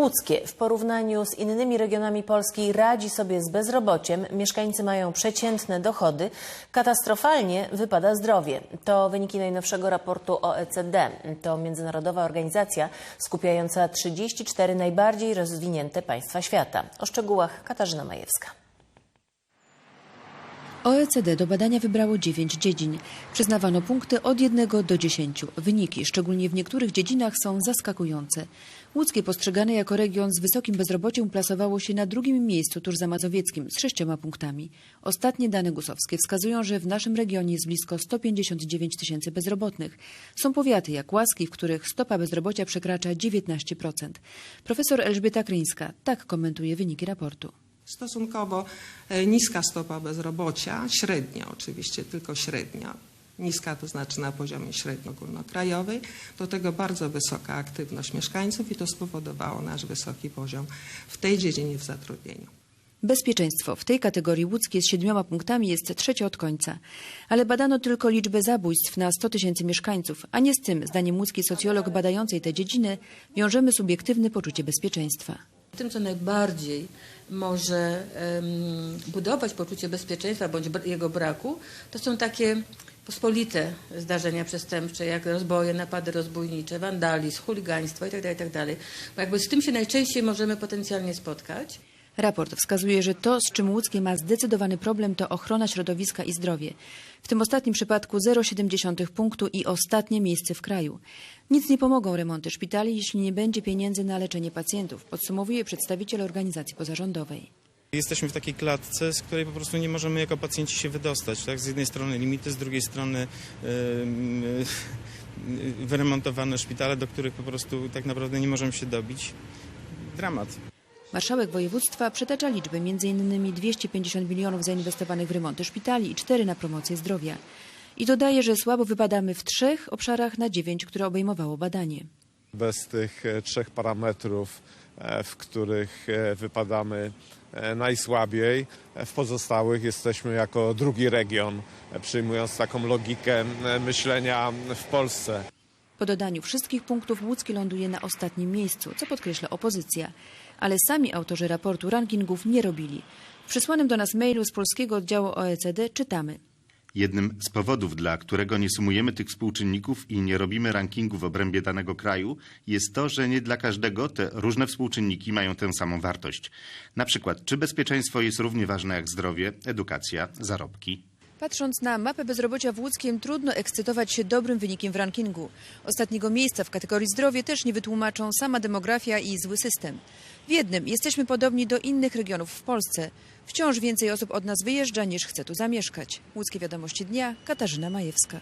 Łódzkie w porównaniu z innymi regionami Polski radzi sobie z bezrobociem. Mieszkańcy mają przeciętne dochody. Katastrofalnie wypada zdrowie. To wyniki najnowszego raportu OECD. To międzynarodowa organizacja skupiająca 34 najbardziej rozwinięte państwa świata. O szczegółach Katarzyna Majewska. OECD do badania wybrało 9 dziedzin. Przyznawano punkty od 1 do 10. Wyniki, szczególnie w niektórych dziedzinach, są zaskakujące. Łódzkie postrzegane jako region z wysokim bezrobociem plasowało się na drugim miejscu tuż za Mazowieckim z sześcioma punktami. Ostatnie dane gusowskie wskazują, że w naszym regionie jest blisko 159 tysięcy bezrobotnych. Są powiaty jak Łaski, w których stopa bezrobocia przekracza 19%. Profesor Elżbieta Kryńska tak komentuje wyniki raportu. Stosunkowo e, niska stopa bezrobocia, średnia oczywiście, tylko średnia. Niska to znaczy na poziomie średnio-ogólnokrajowej. Do tego bardzo wysoka aktywność mieszkańców i to spowodowało nasz wysoki poziom w tej dziedzinie w zatrudnieniu. Bezpieczeństwo w tej kategorii łódzkie z siedmioma punktami jest trzecie od końca. Ale badano tylko liczbę zabójstw na 100 tysięcy mieszkańców, a nie z tym, zdaniem łódzki socjolog badającej tę dziedzinę, wiążemy subiektywne poczucie bezpieczeństwa. Tym, co najbardziej może budować poczucie bezpieczeństwa bądź jego braku, to są takie pospolite zdarzenia przestępcze, jak rozboje, napady rozbójnicze, wandalizm, chuligaństwo itd., itd. Bo jakby z tym się najczęściej możemy potencjalnie spotkać. Raport wskazuje, że to, z czym łódzkie ma zdecydowany problem, to ochrona środowiska i zdrowie. W tym ostatnim przypadku 0,7 punktu i ostatnie miejsce w kraju. Nic nie pomogą remonty szpitali, jeśli nie będzie pieniędzy na leczenie pacjentów, podsumowuje przedstawiciel organizacji pozarządowej. Jesteśmy w takiej klatce, z której po prostu nie możemy jako pacjenci się wydostać. Tak? Z jednej strony limity, z drugiej strony ym, yy, wyremontowane szpitale, do których po prostu tak naprawdę nie możemy się dobić. Dramat. Marszałek województwa przytacza liczby, m.in. 250 milionów zainwestowanych w remonty szpitali i 4 na promocję zdrowia. I dodaje, że słabo wypadamy w trzech obszarach na dziewięć, które obejmowało badanie. bez tych e, trzech parametrów, e, w których e, wypadamy najsłabiej. W pozostałych jesteśmy jako drugi region, przyjmując taką logikę myślenia w Polsce. Po dodaniu wszystkich punktów łódzki ląduje na ostatnim miejscu, co podkreśla opozycja. Ale sami autorzy raportu rankingów nie robili. W przysłanym do nas mailu z polskiego oddziału OECD czytamy. Jednym z powodów, dla którego nie sumujemy tych współczynników i nie robimy rankingu w obrębie danego kraju, jest to, że nie dla każdego te różne współczynniki mają tę samą wartość. Na przykład, czy bezpieczeństwo jest równie ważne jak zdrowie, edukacja, zarobki. Patrząc na mapę bezrobocia w Łódzkiem, trudno ekscytować się dobrym wynikiem w rankingu. Ostatniego miejsca w kategorii zdrowie też nie wytłumaczą sama demografia i zły system. W jednym jesteśmy podobni do innych regionów w Polsce. Wciąż więcej osób od nas wyjeżdża niż chce tu zamieszkać. Łódzkie Wiadomości Dnia, Katarzyna Majewska.